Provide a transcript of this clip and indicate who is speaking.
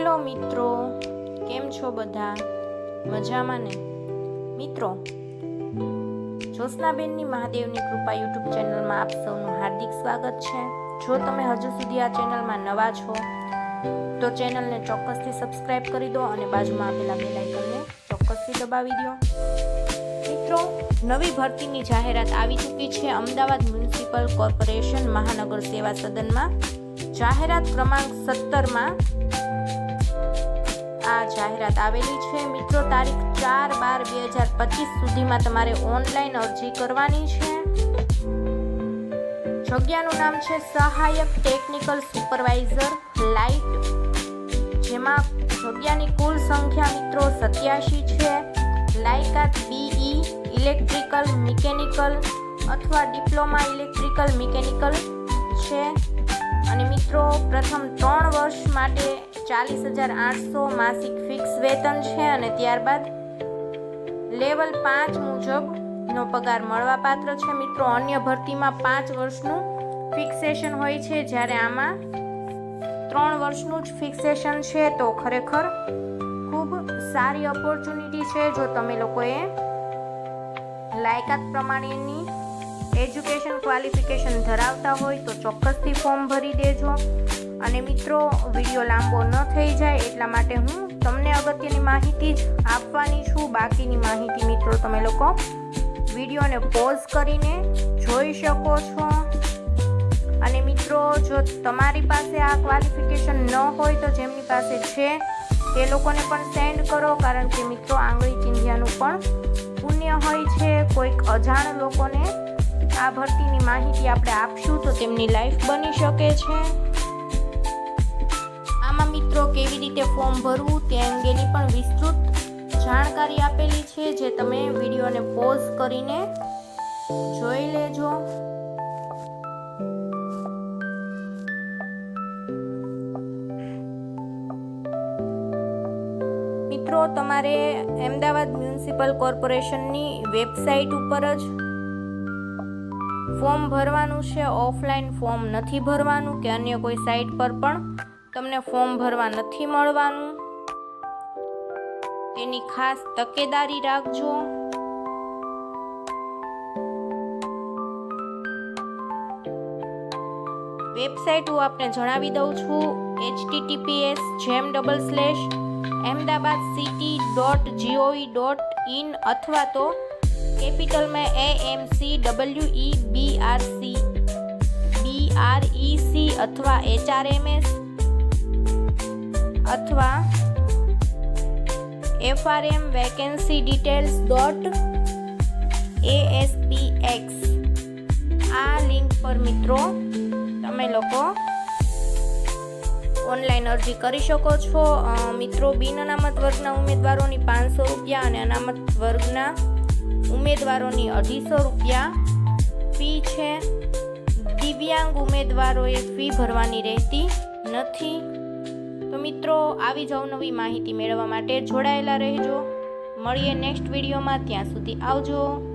Speaker 1: Hello મિત્રો, કેમ છો બધા? મજામાં ને? મિત્રો, જ્યોત્સનાબેનની મહાદેવની કૃપા યુટ્યુબ ચેનલમાં આપ સૌનું હાર્દિક સ્વાગત છે. જો તમે હજુ સુધી આ ચેનલમાં નવા છો, તો ચેનલને ચોક્કસથી સબસ્ક્રાઇબ કરી દો અને બાજુમાં આપેલા બેલ આઇકનને ચોક્કસથી દબાવી દો. મિત્રો, નવી ભરતીની જાહેરાત આવી ચૂકી છે. અમદાવાદ મ્યુનિસિપલ કોર્પોરેશન મહાનગર સેવા સદનમાં. જાહેરાત ક્રમાંક સત્તરમાં આ જાહેરાત આવેલી છે. મિત્રો, તારીખ ચાર બાર બે હજાર પચીસ સુધીમાં તમારે ઓનલાઈન અરજી કરવાની છે. જગ્યાનું નામ છે સહાયક ટેકનિકલ સુપરવાઇઝર લાઇટ. જેમાં જગ્યાની કુલ સંખ્યા મિત્રો સત્યાશી છે. લાયકાત બીઈ ઇલેક્ટ્રિકલ મિકેનિકલ અથવા ડિપ્લોમા ઇલેક્ટ્રિકલ મિકેનિકલ છે. અને મિત્રો, પ્રથમ ત્રણ વર્ષ માટે ચાલીસ હજાર આઠસો માસિક ફિક્સ વેતન છે અને ત્યારબાદ લેવલ પાંચ મુજબનો પગાર મળવાપાત્ર છે. મિત્રો, અન્ય ભરતીમાં પાંચ વર્ષનું ફિક્સેશન હોય છે. જ્યારે આમાં ત્રણ વર્ષનું જ ફિક્સેશન છે, તો ખરેખર ખૂબ સારી ઓપોર્ચ્યુનિટી છે. જો તમે લોકોએ લાયકાત પ્રમાણેની એજ્યુકેશન ક્વોલિફિકેશન ધરાવતા હોય, તો ચોક્કસથી ફોર્મ ભરી દેજો. અને મિત્રો, વીડિયો લાંબો ન થઈ જાય એટલા માટે હું તમને અગત્યની માહિતી જ આપવાની છું. બાકીની માહિતી મિત્રો તમે લોકો વિડીયોને પોઝ કરીને જોઈ શકો છો. અને મિત્રો, જો તમારી પાસે આ ક્વોલિફિકેશન ન હોય તો જેમની પાસે છે, તે લોકોને પણ સેન્ડ કરો, કારણ કે મિત્રો, આંગળી ચીંધ્યાનું પણ પુણ્ય હોય છે. કોઈક અજાણ લોકોને આ ભરતીની માહિતી આપણે આપશું તો તેમની લાઈફ બની શકે છે. મિત્રો કેવી રીતે ફોર્મ ભરવું તે અંગેની પણ વિસ્તૃત જાણકારી આપેલી છે, જે તમે વિડીયોને પોઝ કરીને જોઈ લેજો. મિત્રો, તમારે અમદાવાદ મ્યુનિસિપલ કોર્પોરેશનની વેબસાઇટ ઉપર જ ફોર્મ ભરવાનું છે, ઓફલાઈન ફોર્મ નથી ભરવાનું કે અન્ય કોઈ સાઇટ પર પણ તમને ફોર્મ ભરવા નથી મળવાનું. તેની ખાસ તકેદારી રાખજો. વેબસાઇટ હું આપને જણાવી દઉં છું એચટીટીપીએસ જેમ double slash Ahmedabad city dot G O V dot in અથવા તો કેપિટલમાં A M C W E B R C, B R E C અથવા એચ આર એમ એસ અથવા F R M vacancy details dot A S P X આ link પર મિત્રો, તમે લોકો online અરજી કરી શકો છો. મિત્રો, બિન અનામત વર્ગના ઉમેદવારોની પાંચસો રૂપિયા અને અનામત વર્ગના ઉમેદવારોની અઢીસો રૂપિયા ફી છે. દિવ્યાંગ ઉમેદવારોએ ફી ભરવાની રહેતી નથી. તો મિત્રો, આવી જ નવી માહિતી મેળવવા માટે જોડાયેલા રહેજો. મળીએ નેક્સ્ટ વિડીયોમાં ત્યાં સુધી આવજો.